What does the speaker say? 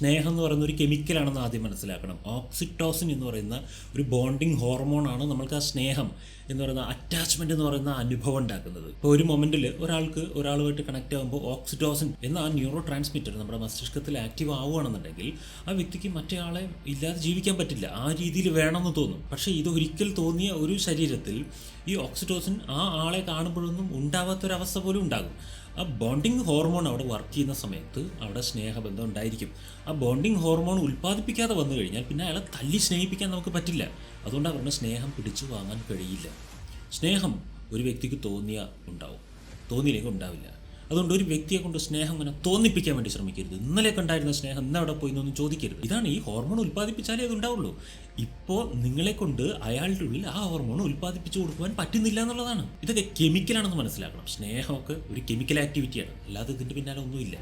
സ്നേഹം എന്ന് പറയുന്ന ഒരു കെമിക്കലാണെന്ന് ആദ്യം മനസ്സിലാക്കണം. ഓക്സിറ്റോസിൻ എന്ന് പറയുന്ന ഒരു ബോണ്ടിങ് ഹോർമോണാണ് നമ്മൾക്ക് ആ സ്നേഹം എന്ന് പറയുന്ന അറ്റാച്ച്മെന്റ് എന്ന് പറയുന്ന അനുഭവം ഉണ്ടാക്കുന്നത്. ഇപ്പോൾ ഒരു മൊമെന്റിൽ ഒരാൾക്ക് ഒരാളുമായിട്ട് കണക്ട് ആകുമ്പോൾ ഓക്സിറ്റോസിൻ എന്ന ആ ന്യൂറോ ട്രാൻസ്മിറ്റർ നമ്മുടെ മസ്തിഷ്കത്തിൽ ആക്റ്റീവ് ആവുകയാണെന്നുണ്ടെങ്കിൽ ആ വ്യക്തിക്ക് മറ്റേ ഇല്ലാതെ ജീവിക്കാൻ പറ്റില്ല. ആ രീതിയിൽ വേണമെന്ന് തോന്നും. പക്ഷേ ഇത് ഒരിക്കൽ തോന്നിയ ഒരു ശരീരത്തിൽ ഈ ഓക്സിറ്റോസിൻ ആ ആളെ കാണുമ്പോഴൊന്നും ഉണ്ടാവാത്തൊരവസ്ഥ പോലും ഉണ്ടാകും. ആ ബോണ്ടിങ് ഹോർമോൺ അവിടെ വർക്ക് ചെയ്യുന്ന സമയത്ത് അവിടെ സ്നേഹബന്ധം ഉണ്ടായിരിക്കും. ആ ബോണ്ടിങ് ഹോർമോൺ ഉൽപ്പാദിപ്പിക്കാതെ വന്നു കഴിഞ്ഞാൽ പിന്നെ അയാളെ തല്ലി സ്നേഹിപ്പിക്കാൻ നമുക്ക് പറ്റില്ല. അതുകൊണ്ട് അവരുടെ സ്നേഹം പിടിച്ചു വാങ്ങാൻ കഴിയില്ല. സ്നേഹം ഒരു വ്യക്തിക്ക് തോന്നിയാൽ ഉണ്ടാവും. തോന്നിയില്ലെങ്കിൽ ഉണ്ടാവില്ല. അതുകൊണ്ട് ഒരു വ്യക്തിയെ കൊണ്ട് സ്നേഹം ഇങ്ങനെ തോന്നിപ്പിക്കാൻ വേണ്ടി ശ്രമിക്കരുത്. ഇന്നലെ കണ്ടായിരുന്ന സ്നേഹം ഇന്ന് അവിടെ പോയി എന്നൊന്നും ചോദിക്കരുത്. ഇതാണ് ഈ ഹോർമോൺ ഉൽപ്പാദിപ്പിച്ചാലേ അത് ഉണ്ടാവുള്ളൂ. ഇപ്പോൾ നിങ്ങളെ കൊണ്ട് അയാളുടെ ഉള്ളിൽ ആ ഹോർമോൺ ഉൽപ്പാദിപ്പിച്ചു കൊടുക്കുവാൻ പറ്റുന്നില്ല എന്നുള്ളതാണ്. ഇതൊക്കെ കെമിക്കലാണെന്ന് മനസ്സിലാക്കണം. സ്നേഹമൊക്കെ ഒരു കെമിക്കൽ ആക്ടിവിറ്റിയാണ് അല്ലാതെ ഇതിന്റെ പിന്നാലെ ഒന്നുമില്ല.